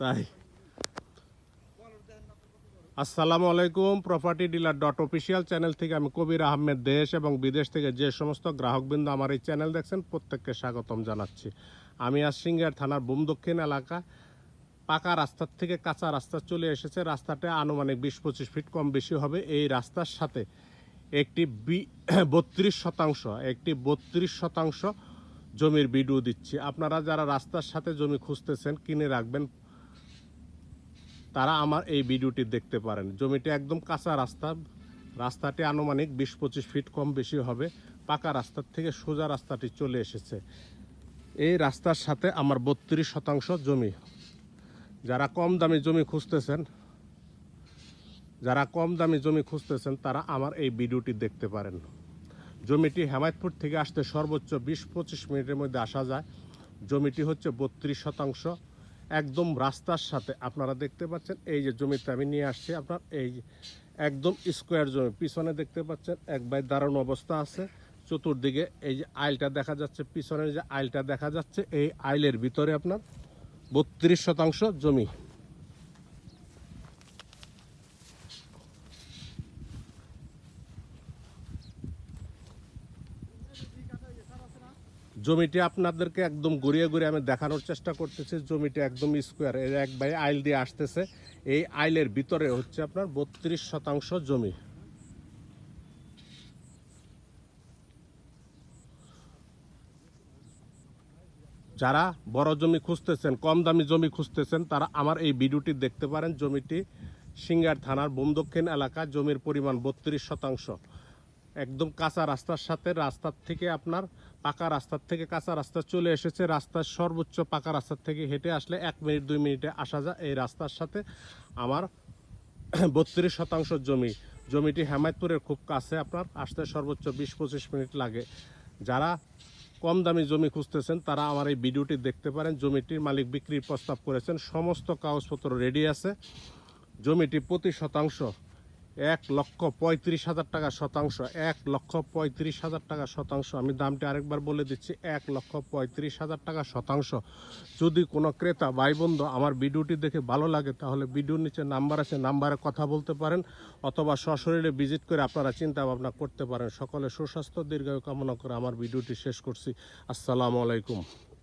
তাই। আসসালামু আলাইকুম property dealer dot official channel থেকে আমি কবির আহমেদ, দেশ এবং বিদেশ থেকে যে সমস্ত গ্রাহকবৃন্দ আমার এই চ্যানেল দেখছেন, প্রত্যেককে স্বাগতম জানাচ্ছি। আমি আজ সিঙ্গার থানার বুম দক্ষিণ এলাকা, পাকা রাস্তার থেকে কাঁচা রাস্তা চলে এসেছে। রাস্তাটা আনুমানিক বিশ পঁচিশ ফিট কম বেশি হবে। এই রাস্তার সাথে একটি বি বত্রিশ শতাংশ, একটি বত্রিশ শতাংশ জমির ভিডিও দিচ্ছি। আপনারা যারা রাস্তার সাথে জমি খুঁজতেছেন, কিনে রাখবেন তারা আমার এই ভিডিওটি দেখতে পারেন। জমিটি একদম কাঁচা রাস্তা। রাস্তাটি আনুমানিক বিশ পঁচিশ ফিট কম বেশি হবে। পাকা রাস্তার থেকে সোজা রাস্তাটি চলে এসেছে। এই রাস্তার সাথে আমার বত্রিশ শতাংশ জমি। যারা কম দামি জমি খুঁজতেছেন, যারা কম দামি জমি খুঁজতেছেন, তারা আমার এই ভিডিওটি দেখতে পারেন। জমিটি হেমায়তপুর থেকে আসতে সর্বোচ্চ বিশ পঁচিশ মিনিটের মধ্যে আসা যায়। জমিটি হচ্ছে বত্রিশ শতাংশ। একদম রাস্তার সাথে আপনারা দেখতে পাচ্ছেন, এই যে জমিতে আমি নিয়ে আসছি আপনার, এই একদম স্কোয়ার জমি, পিছনে দেখতে পাচ্ছেন, এক বাই দারুণ অবস্থা আছে। চতুর্দিকে এই যে আইলটা দেখা যাচ্ছে, পিছনের যে আইলটা দেখা যাচ্ছে, এই আইলের ভিতরে আপনার বত্রিশ শতাংশ জমি। জমিটি আপনাদেরকে একদম গড়িয়ে গড়িয়ে আমি দেখানোর চেষ্টা করতেছি। জমিটি একদম স্কোয়ার এর এক বাই আইল দিয়ে আসতেছে। এই আইলের ভিতরে হচ্ছে আপনার বত্রিশ শতাংশ জমি। যারা বড় জমি খুঁজতেছেন, কম দামি জমি খুঁজতেছেন, তারা আমার এই ভিডিওটি দেখতে পারেন। জমিটি সিঙ্গার থানার বোম দক্ষিণ এলাকা জমির পরিমাণ বত্রিশ শতাংশ। একদম কাঁচা রাস্তার সাথে, রাস্তার থেকে আপনার পাকা রাস্তার থেকে কাঁচা রাস্তা চলে এসেছে। রাস্তার সর্বোচ্চ পাকা রাস্তার থেকে হেঁটে আসলে এক মিনিট, দুই মিনিটে আসা যায় এই রাস্তার সাথে। আমার বত্রিশ শতাংশ জমি, জমিটি হেমায়তপুরের খুব কাছে, আপনার আসতে সর্বোচ্চ বিশ পঁচিশ মিনিট লাগে। যারা কম দামি জমি খুঁজতেছেন, তারা আমার এই ভিডিওটি দেখতে পারেন। জমিটির মালিক বিক্রির প্রস্তাব করেছেন, সমস্ত কাগজপত্র রেডি আছে। জমিটি প্রতি শতাংশ এক লক্ষ পঁয়ত্রিশ হাজার টাকা শতাংশ, এক লক্ষ পঁয়ত্রিশ হাজার টাকা শতাংশ। আমি দামটি আরেকবার বলে দিচ্ছি, এক লক্ষ পঁয়ত্রিশ হাজার টাকা শতাংশ। যদি কোনো ক্রেতা ভাই বন্ধু আমার ভিডিওটি দেখে ভালো লাগে, তাহলে ভিডিওর নিচে নাম্বার আছে, নাম্বারে কথা বলতে পারেন, অথবা সশরীরে ভিজিট করে আপনারা চিন্তা ভাবনা করতে পারেন। সকলে সুস্বাস্থ্য, দীর্ঘায়ু কামনা করে আমার ভিডিওটি শেষ করছি। আসসালামু আলাইকুম।